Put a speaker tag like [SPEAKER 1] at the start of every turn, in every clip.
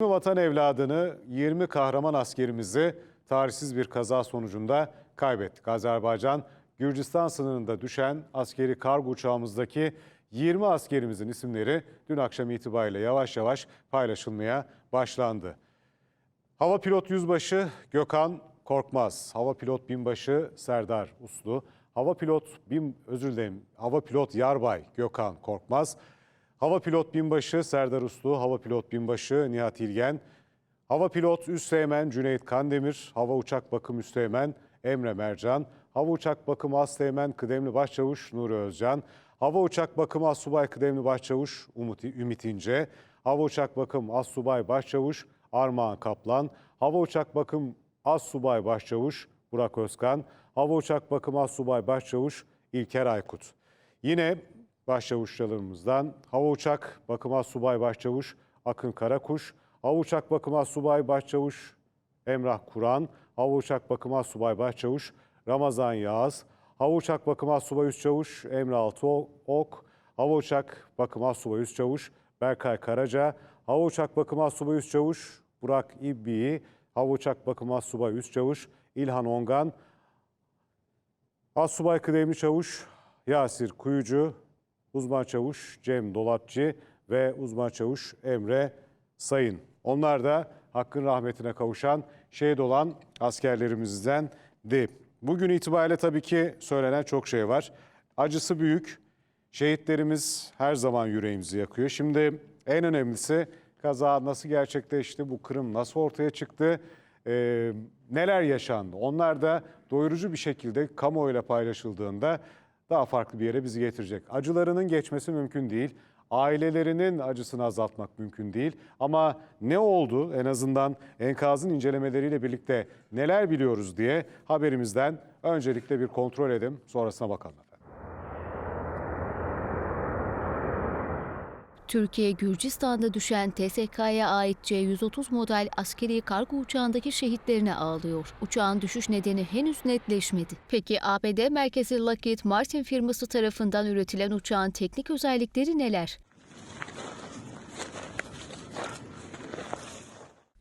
[SPEAKER 1] 20 vatan evladını 20 kahraman askerimizi tarihsiz bir kaza sonucunda kaybettik. Azerbaycan Gürcistan sınırında düşen askeri kargo uçağımızdaki 20 askerimizin isimleri dün akşam itibariyle yavaş yavaş paylaşılmaya başlandı. Hava pilot yüzbaşı Gökhan Korkmaz, hava pilot binbaşı Serdar Uslu, hava pilot bin özür dilerim, hava pilot yarbay Gökhan Korkmaz, hava pilot binbaşı Serdar Uslu, hava pilot binbaşı Nihat İlgen, hava pilot Üsteğmen Cüneyt Kandemir, hava uçak bakım Üsteğmen Emre Mercan, hava uçak bakımı Asteğmen Kıdemli Başçavuş Nuri Özcan, hava uçak bakımı Assubay Kıdemli Başçavuş Umut, Ümit İnce, hava uçak bakım Assubay Başçavuş Armağan Kaplan, hava uçak bakım Assubay Başçavuş Burak Özkan, hava uçak bakım Assubay Başçavuş İlker Aykut. Yine başçavuşlarımızdan hava uçak bakım Assubay Başçavuş Akın Karakuş, hava uçak bakım Assubay Başçavuş Emrah Kur'an, hava uçak bakım Assubay Başçavuş Ramazan Yağız, hava uçak bakım Assubay Üst Çavuş Emre Altıok, hava uçak bakım Assubay Üst Çavuş Berkay Karaca, hava uçak bakım Assubay Üst Çavuş Burak İbbi, hava uçak bakım Assubay Üst Çavuş İlhan Ongan, Assubay Kıdemli Çavuş Yasir Kuyucu, uzman çavuş Cem Dolapçı ve uzman çavuş Emre Sayın. Onlar da hakkın rahmetine kavuşan şehit olan askerlerimizdendi. Bugün itibariyle tabii ki söylenen çok şey var. Acısı büyük. Şehitlerimiz her zaman yüreğimizi yakıyor. Şimdi en önemlisi kaza nasıl gerçekleşti, bu kırım nasıl ortaya çıktı, ee, neler yaşandı. Onlar da doyurucu bir şekilde kamuoyuyla paylaşıldığında daha farklı bir yere bizi getirecek. Acılarının geçmesi mümkün değil. Ailelerinin acısını azaltmak mümkün değil. Ama ne oldu en azından enkazın incelemeleriyle birlikte neler biliyoruz diye haberimizden öncelikle bir kontrol edelim. Sonrasına bakalım
[SPEAKER 2] Türkiye, Gürcistan'da düşen TSK'ya ait C-130 model askeri kargo uçağındaki şehitlerine ağlıyor. Uçağın düşüş nedeni henüz netleşmedi. Peki ABD merkezi Lockheed Martin firması tarafından üretilen uçağın teknik özellikleri neler?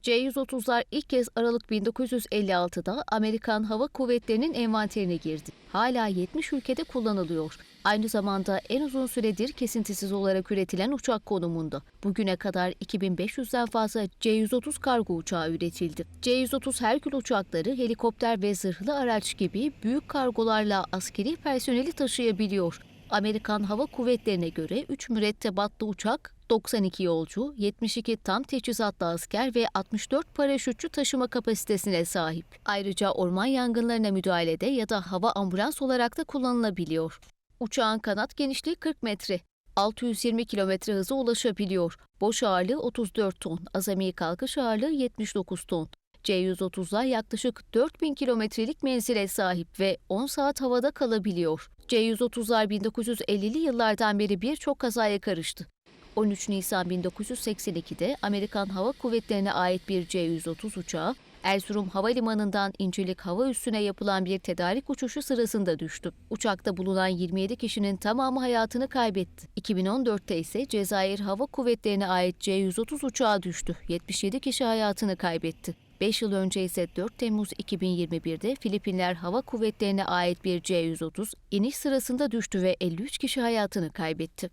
[SPEAKER 2] C-130'lar ilk kez Aralık 1956'da Amerikan Hava Kuvvetleri'nin envanterine girdi. Hala 70 ülkede kullanılıyor. Aynı zamanda en uzun süredir kesintisiz olarak üretilen uçak konumunda. Bugüne kadar 2500'den fazla C-130 kargo uçağı üretildi. C-130 Herkül uçakları helikopter ve zırhlı araç gibi büyük kargolarla askeri personeli taşıyabiliyor. Amerikan Hava Kuvvetleri'ne göre 3 mürettebatlı uçak 92 yolcu, 72 tam teçhizatlı asker ve 64 paraşütçü taşıma kapasitesine sahip. Ayrıca orman yangınlarına müdahalede ya da hava ambulans olarak da kullanılabiliyor. Uçağın kanat genişliği 40 metre. 620 kilometre hıza ulaşabiliyor. Boş ağırlığı 34 ton, azami kalkış ağırlığı 79 ton. C-130'lar yaklaşık 4000 kilometrelik menzile sahip ve 10 saat havada kalabiliyor. C-130'lar 1950'li yıllardan beri birçok kazaya karıştı. 13 Nisan 1982'de Amerikan Hava Kuvvetleri'ne ait bir C-130 uçağı Erzurum Havalimanı'ndan İncirlik Hava Üssü'ne yapılan bir tedarik uçuşu sırasında düştü. Uçakta bulunan 27 kişinin tamamı hayatını kaybetti. 2014'te ise Cezayir Hava Kuvvetleri'ne ait C-130 uçağı düştü. 77 kişi hayatını kaybetti. 5 yıl önce ise 4 Temmuz 2021'de Filipinler Hava Kuvvetleri'ne ait bir C-130 iniş sırasında düştü ve 53 kişi hayatını kaybetti.